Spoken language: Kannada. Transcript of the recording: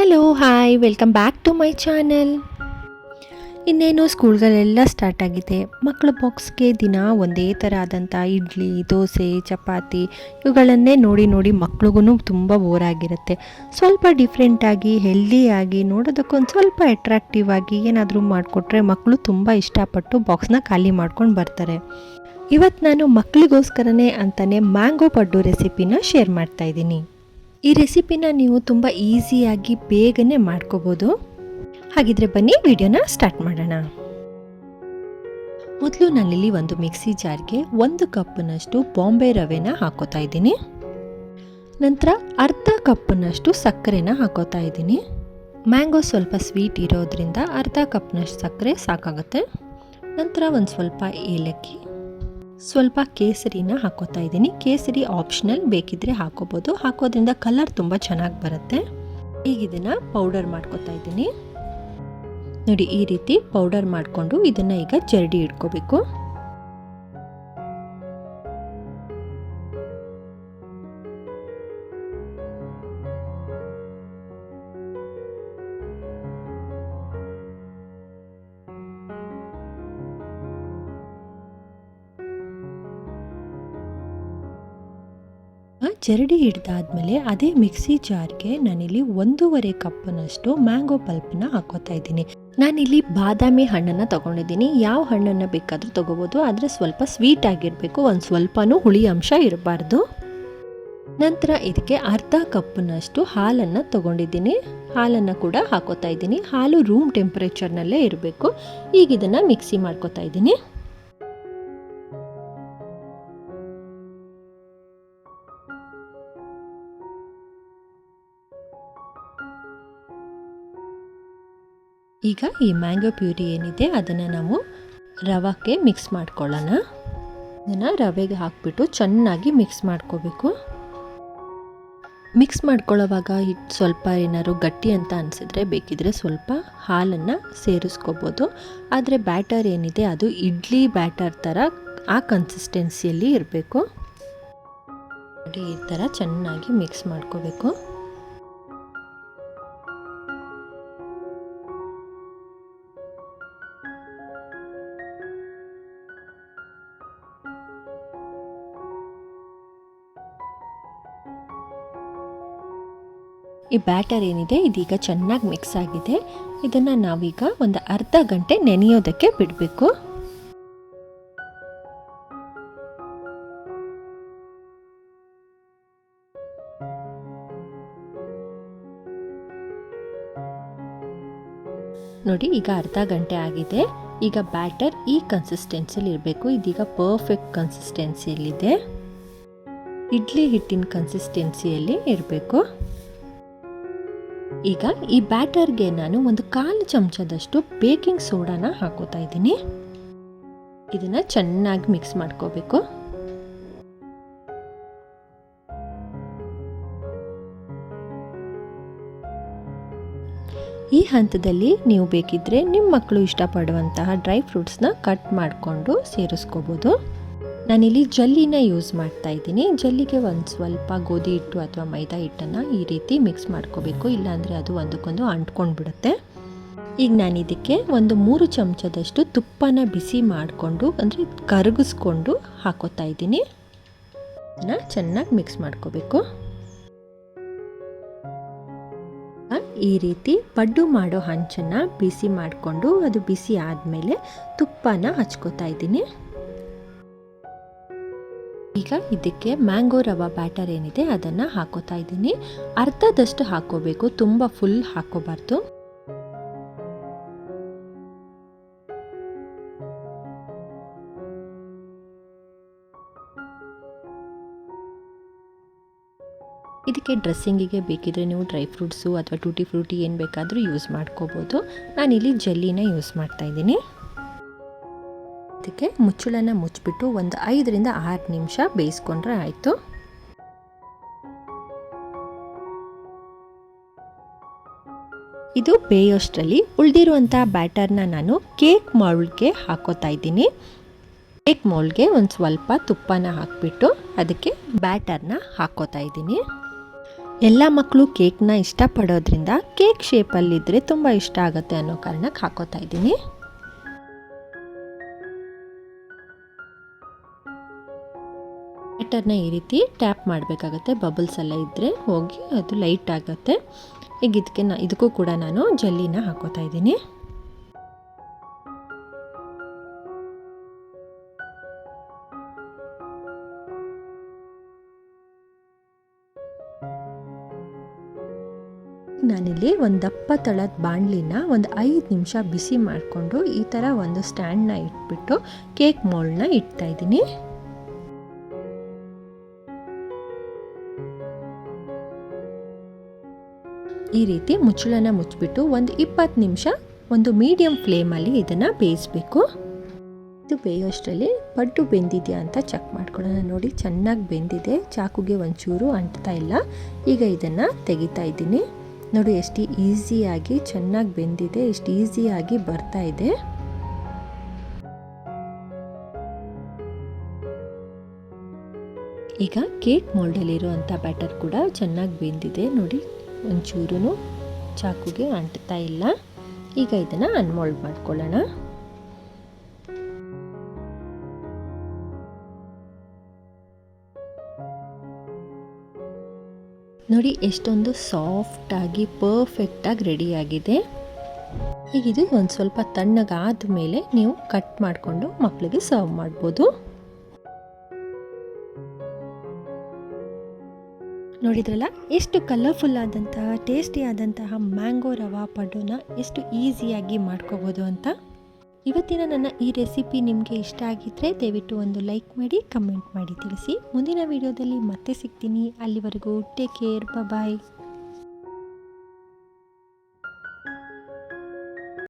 Hello hi welcome back to my channel ಇನ್ನೇನು ಸ್ಕೂಲ್ಗಳೆಲ್ಲ ಸ್ಟಾರ್ಟ್ ಆಗಿದೆ. ಮಕ್ಕಳ ಬಾಕ್ಸ್ಗೆ ದಿನ ಒಂದೇ ಥರ ಆದಂಥ ಇಡ್ಲಿ, ದೋಸೆ, ಚಪಾತಿ ಇವುಗಳನ್ನೇ ನೋಡಿ ನೋಡಿ ಮಕ್ಳಿಗೂ ತುಂಬ ಬೋರ್ ಆಗಿರುತ್ತೆ. ಸ್ವಲ್ಪ ಡಿಫ್ರೆಂಟಾಗಿ ಹೆಲ್ದಿಯಾಗಿ ನೋಡೋದಕ್ಕೊಂದು ಸ್ವಲ್ಪ ಅಟ್ರಾಕ್ಟಿವ್ ಆಗಿ ಏನಾದರೂ ಮಾಡಿಕೊಟ್ರೆ ಮಕ್ಕಳು ತುಂಬ ಇಷ್ಟಪಟ್ಟು ಬಾಕ್ಸ್ನ ಖಾಲಿ ಮಾಡ್ಕೊಂಡು ಬರ್ತಾರೆ. ಇವತ್ತು ನಾನು ಮಕ್ಕಳಿಗೋಸ್ಕರನೇ ಅಂತಲೇ ಮ್ಯಾಂಗೋ ಪಡ್ಡು ರೆಸಿಪಿನ ಶೇರ್ ಮಾಡ್ತಾ ಇದ್ದೀನಿ. ಈ ರೆಸಿಪಿನ ನೀವು ತುಂಬ ಈಸಿಯಾಗಿ ಬೇಗನೆ ಮಾಡ್ಕೋಬೋದು. ಹಾಗಿದ್ರೆ ಬನ್ನಿ, ವಿಡಿಯೋನ ಸ್ಟಾರ್ಟ್ ಮಾಡೋಣ. ಮೊದಲು ನಾನಿಲ್ಲಿ ಒಂದು ಮಿಕ್ಸಿ ಜಾರ್ಗೆ ಒಂದು ಕಪ್ನಷ್ಟು ಬಾಂಬೆ ರವೆನ ಹಾಕೋತಾ ಇದ್ದೀನಿ. ನಂತರ ಅರ್ಧ ಕಪ್ನಷ್ಟು ಸಕ್ಕರೆನ ಹಾಕೋತಾ ಇದ್ದೀನಿ. ಮ್ಯಾಂಗೋ ಸ್ವಲ್ಪ ಸ್ವೀಟ್ ಇರೋದ್ರಿಂದ ಅರ್ಧ ಕಪ್ನಷ್ಟು ಸಕ್ಕರೆ ಸಾಕಾಗುತ್ತೆ. ನಂತರ ಒಂದು ಸ್ವಲ್ಪ ಏಲಕ್ಕಿ ಸ್ವಲ್ಪ ಕೇಸರಿನ ಹಾಕೋತಾ ಇದ್ದೀನಿ. ಕೇಸರಿ ಆಪ್ಷನಲ್ ಬೇಕಿದ್ರೆ ಹಾಕೋಬೋದು. ಹಾಕೋದ್ರಿಂದ ಕಲರ್ ತುಂಬ ಚೆನ್ನಾಗಿ ಬರುತ್ತೆ. ಈಗ ಇದನ್ನ ಪೌಡರ್ ಮಾಡ್ಕೋತಾ ಇದ್ದೀನಿ. ನೋಡಿ, ಈ ರೀತಿ ಪೌಡರ್ ಮಾಡಿಕೊಂಡು ಇದನ್ನು ಈಗ ಜರಡಿ ಇಟ್ಕೋಬೇಕು. ಜರಡಿ ಹಿಡ್ದಾದ್ಮೇಲೆ ಅದೇ ಮಿಕ್ಸಿ ಜಾರ್ಗೆ ನಾನಿಲ್ಲಿ ಒಂದೂವರೆ ಕಪ್ನಷ್ಟು ಮ್ಯಾಂಗೋ ಪಲ್ಪ್ನ ಹಾಕೋತಾ ಇದ್ದೀನಿ. ನಾನಿಲ್ಲಿ ಬಾದಾಮಿ ಹಣ್ಣನ್ನು ತಗೊಂಡಿದ್ದೀನಿ. ಯಾವ ಹಣ್ಣನ್ನು ಬೇಕಾದರೂ ತೊಗೋಬೋದು. ಆದರೆ ಸ್ವಲ್ಪ ಸ್ವೀಟ್ ಆಗಿರಬೇಕು. ಒಂದು ಸ್ವಲ್ಪನೂ ಹುಳಿ ಅಂಶ ಇರಬಾರ್ದು. ನಂತರ ಇದಕ್ಕೆ ಅರ್ಧ ಕಪ್ನಷ್ಟು ಹಾಲನ್ನು ತಗೊಂಡಿದ್ದೀನಿ. ಹಾಲನ್ನು ಕೂಡ ಹಾಕೋತಾ ಇದ್ದೀನಿ. ಹಾಲು ರೂಮ್ ಟೆಂಪ್ರೇಚರ್ನಲ್ಲೇ ಇರಬೇಕು. ಈಗ ಇದನ್ನು ಮಿಕ್ಸಿ ಮಾಡ್ಕೋತಾ ಇದ್ದೀನಿ. ಈಗ ಈ ಮ್ಯಾಂಗೋ ಪ್ಯೂರಿ ಏನಿದೆ ಅದನ್ನು ನಾವು ರವಕ್ಕೆ ಮಿಕ್ಸ್ ಮಾಡ್ಕೊಳ್ಳೋಣ. ಇದನ್ನು ರವೆಗೆ ಹಾಕ್ಬಿಟ್ಟು ಚೆನ್ನಾಗಿ ಮಿಕ್ಸ್ ಮಾಡ್ಕೋಬೇಕು. ಮಿಕ್ಸ್ ಮಾಡ್ಕೊಳ್ಳೋವಾಗ ಸ್ವಲ್ಪ ಏನಾದ್ರು ಗಟ್ಟಿ ಅಂತ ಅನಿಸಿದ್ರೆ ಬೇಕಿದ್ರೆ ಸ್ವಲ್ಪ ಹಾಲನ್ನು ಸೇರಿಸ್ಕೋಬೋದು. ಆದರೆ ಬ್ಯಾಟರ್ ಏನಿದೆ ಅದು ಇಡ್ಲಿ ಬ್ಯಾಟರ್ ಥರ ಆ ಕನ್ಸಿಸ್ಟೆನ್ಸಿಯಲ್ಲಿ ಇರಬೇಕು. ಈ ಥರ ಚೆನ್ನಾಗಿ ಮಿಕ್ಸ್ ಮಾಡ್ಕೋಬೇಕು. ಈ ಬ್ಯಾಟರ್ ಏನಿದೆ, ಇದೀಗ ಚೆನ್ನಾಗಿ ಮಿಕ್ಸ್ ಆಗಿದೆ. ಇದನ್ನು ನಾವೀಗ ಒಂದು ಅರ್ಧ ಗಂಟೆ ನೆನೆಯೋದಕ್ಕೆ ಬಿಡಬೇಕು. ನೋಡಿ, ಈಗ ಅರ್ಧ ಗಂಟೆ ಆಗಿದೆ. ಈಗ ಬ್ಯಾಟರ್ ಈ ಕನ್ಸಿಸ್ಟೆನ್ಸಿಯಲ್ಲಿ ಇರಬೇಕು. ಇದೀಗ ಪರ್ಫೆಕ್ಟ್ ಕನ್ಸಿಸ್ಟೆನ್ಸಿಯಲ್ಲಿದೆ ಇಡ್ಲಿ ಹಿಟ್ಟಿನ ಕನ್ಸಿಸ್ಟೆನ್ಸಿಯಲ್ಲಿ ಇರಬೇಕು. ಈಗ ಈ ಬ್ಯಾಟರ್ಗೆ ನಾನು ಒಂದು ಕಾಲು ಚಮಚದಷ್ಟು ಬೇಕಿಂಗ್ ಸೋಡಾನ ಹಾಕೋತಾ ಇದ್ದೀನಿ. ಇದನ್ನ ಚೆನ್ನಾಗಿ ಮಿಕ್ಸ್ ಮಾಡ್ಕೋಬೇಕು. ಈ ಹಂತದಲ್ಲಿ ನೀವು ಬೇಕಿದ್ರೆ ನಿಮ್ಮ ಮಕ್ಕಳು ಇಷ್ಟಪಡುವಂತಹ ಡ್ರೈ ಫ್ರೂಟ್ಸ್ನ ಕಟ್ ಮಾಡಿಕೊಂಡು ಸೇರಿಸ್ಕೋಬೋದು. ನಾನಿಲ್ಲಿ ಜಲ್ಲಿನ ಯೂಸ್ ಮಾಡ್ತಾ ಇದ್ದೀನಿ. ಜಲ್ಲಿಗೆ ಒಂದು ಸ್ವಲ್ಪ ಗೋಧಿ ಹಿಟ್ಟು ಅಥವಾ ಮೈದಾ ಹಿಟ್ಟನ್ನು ಈ ರೀತಿ ಮಿಕ್ಸ್ ಮಾಡ್ಕೋಬೇಕು. ಇಲ್ಲಾಂದರೆ ಅದು ಒಂದಕ್ಕೊಂದು ಅಂಟ್ಕೊಂಡು ಬಿಡುತ್ತೆ ಈಗ ನಾನು ಇದಕ್ಕೆ ಒಂದು ಮೂರು ಚಮಚದಷ್ಟು ತುಪ್ಪನ ಬಿಸಿ ಮಾಡಿಕೊಂಡು, ಅಂದರೆ ಕರಗಿಸ್ಕೊಂಡು ಹಾಕೋತಾ ಇದ್ದೀನಿ. ಅದನ್ನು ಚೆನ್ನಾಗಿ ಮಿಕ್ಸ್ ಮಾಡ್ಕೋಬೇಕು. ಈ ರೀತಿ ಪಡ್ಡು ಮಾಡೋ ಹಂಚನ್ನು ಬಿಸಿ ಮಾಡಿಕೊಂಡು, ಅದು ಬಿಸಿ ಆದಮೇಲೆ ತುಪ್ಪನ ಹಚ್ಕೋತಾ ಇದ್ದೀನಿ. ಈಗ ಇದಕ್ಕೆ ಮ್ಯಾಂಗೋ ರವಾ ಬ್ಯಾಟರ್ ಏನಿದೆ ಅದನ್ನು ಹಾಕೋತಾ ಇದ್ದೀನಿ. ಅರ್ಧದಷ್ಟು ಹಾಕೋಬೇಕು, ತುಂಬ ಫುಲ್ ಹಾಕೋಬಾರ್ದು. ಇದಕ್ಕೆ ಡ್ರೆಸ್ಸಿಂಗಿಗೆ ಬೇಕಿದ್ರೆ ನೀವು ಡ್ರೈ ಫ್ರೂಟ್ಸು ಅಥವಾ ಟೂಟಿ ಫ್ರೂಟಿ ಏನು ಬೇಕಾದರೂ ಯೂಸ್ ಮಾಡ್ಕೋಬೋದು. ನಾನಿಲ್ಲಿ ಜೆಲ್ಲಿನ ಯೂಸ್ ಮಾಡ್ತಾ ಇದ್ದೀನಿ ಮುಚ್ಚಳನ್ನು ಮುಚ್ಚಳನ ಮುಚ್ಚಿಬಿಟ್ಟು ಒಂದು ಐದರಿಂದ ಆರು ನಿಮಿಷ ಬೇಯಿಸ್ಕೊಂಡ್ರೆ ಆಯಿತು. ಇದು ಬೇಯೋಷ್ಟರಲ್ಲಿ ಉಳಿದಿರುವಂಥ ಬ್ಯಾಟರ್ನ ನಾನು ಕೇಕ್ ಮೌಲ್ಡ್ಗೆ ಹಾಕೋತಾ ಇದ್ದೀನಿ. ಕೇಕ್ ಮೌಲ್ಡ್ಗೆ ಒಂದು ಸ್ವಲ್ಪ ತುಪ್ಪನ ಹಾಕಿಬಿಟ್ಟು ಅದಕ್ಕೆ ಬ್ಯಾಟರ್ನ ಹಾಕೋತಾ ಇದ್ದೀನಿ. ಎಲ್ಲ ಮಕ್ಕಳು ಕೇಕ್ನ ಇಷ್ಟಪಡೋದ್ರಿಂದ ಕೇಕ್ ಶೇಪಲ್ಲಿದ್ದರೆ ತುಂಬ ಇಷ್ಟ ಆಗುತ್ತೆ ಅನ್ನೋ ಕಾರಣಕ್ಕೆ ಹಾಕೋತಾ ಇದ್ದೀನಿ. ಬ್ಯಾಟರ್ನ ಈ ರೀತಿ ಟ್ಯಾಪ್ ಮಾಡಬೇಕಾಗತ್ತೆ. ಬಬಲ್ಸ್ ಎಲ್ಲ ಇದ್ದರೆ ಹೋಗಿ ಅದು ಲೈಟ್ ಆಗುತ್ತೆ. ಈಗ ಇದಕ್ಕೆ ನಾ ಇದಕ್ಕೂ ಕೂಡ ನಾನು ಜಲ್ಲಿನ ಹಾಕೋತಾ ಇದ್ದೀನಿ. ನಾನಿಲ್ಲಿ ಒಂದು ದಪ್ಪ ತಳದ ಬಾಣಲಿನ ಒಂದು ಐದು ನಿಮಿಷ ಬಿಸಿ ಮಾಡಿಕೊಂಡು ಈ ಥರ ಒಂದು ಸ್ಟ್ಯಾಂಡ್ನ ಇಟ್ಬಿಟ್ಟು ಕೇಕ್ ಮೋಲ್ಡ್ನ ಇಡ್ತಾ ಈ ರೀತಿ ಮುಚ್ಚಳನ ಮುಚ್ಚಿಬಿಟ್ಟು ಒಂದು ಇಪ್ಪತ್ತು ನಿಮಿಷ ಒಂದು ಮೀಡಿಯಮ್ ಫ್ಲೇಮಲ್ಲಿ ಇದನ್ನು ಬೇಯಿಸಬೇಕು. ಇದು ಬೇಯೋಷ್ಟರಲ್ಲಿ ಪಡ್ಡು ಬೆಂದಿದೆಯಾ ಅಂತ ಚೆಕ್ ಮಾಡ್ಕೊಳ್ಳೋಣ ನೋಡಿ. ಚೆನ್ನಾಗಿ ಬೆಂದಿದೆ. ಚಾಕುಗೆ ಒಂಚೂರು ಅಂಟ್ತಾ ಇಲ್ಲ. ಈಗ ಇದನ್ನು ತೆಗಿತಾ ಇದ್ದೀನಿ. ನೋಡಿ, ಎಷ್ಟು ಈಸಿಯಾಗಿ ಚೆನ್ನಾಗಿ ಬೆಂದಿದೆ. ಎಷ್ಟು ಈಸಿಯಾಗಿ ಬರ್ತಾ ಇದೆ. ಈಗ ಕೇಕ್ ಮೋಲ್ಡಲ್ಲಿರುವಂಥ ಬ್ಯಾಟರ್ ಕೂಡ ಚೆನ್ನಾಗಿ ಬೆಂದಿದೆ. ನೋಡಿ ಒಂಚೂರು ಚಾಕುಗೆ ಅಂಟ್ತಾ ಇಲ್ಲ. ಈಗ ಇದನ್ನು ಅನ್ಮೋಲ್ಡ್ ಮಾಡ್ಕೊಳ್ಳೋಣ. ನೋಡಿ, ಎಷ್ಟೊಂದು ಸಾಫ್ಟಾಗಿ ಪರ್ಫೆಕ್ಟಾಗಿ ರೆಡಿಯಾಗಿದೆ ಈಗ ಇದು ಒಂದು ಸ್ವಲ್ಪ ತಣ್ಣಗಾದ ಮೇಲೆ ನೀವು ಕಟ್ ಮಾಡಿಕೊಂಡು ಮಕ್ಕಳಿಗೆ ಸರ್ವ್ ಮಾಡ್ಬೋದು. ನೋಡಿದ್ರಲ್ಲ? ಎಷ್ಟು ಕಲರ್ಫುಲ್ ಆದಂತಹ ಟೇಸ್ಟಿ ಆದಂತಹ ಮ್ಯಾಂಗೋ ರವಾ ಪಡ್ಡೋನ ಎಷ್ಟು ಈಸಿಯಾಗಿ ಮಾಡ್ಕೋಬೋದು ಅಂತ? ಇವತ್ತಿನ ನನ್ನ ಈ ರೆಸಿಪಿ ನಿಮಗೆ ಇಷ್ಟ ಆಗಿದ್ದರೆ ದಯವಿಟ್ಟು ಒಂದು ಲೈಕ್ ಮಾಡಿ ಕಮೆಂಟ್ ಮಾಡಿ ತಿಳಿಸಿ. ಮುಂದಿನ ವಿಡಿಯೋದಲ್ಲಿ ಮತ್ತೆ ಸಿಗ್ತೀನಿ. ಅಲ್ಲಿವರೆಗೂ ಟೇಕ್ ಕೇರ್ ಬಾಯ್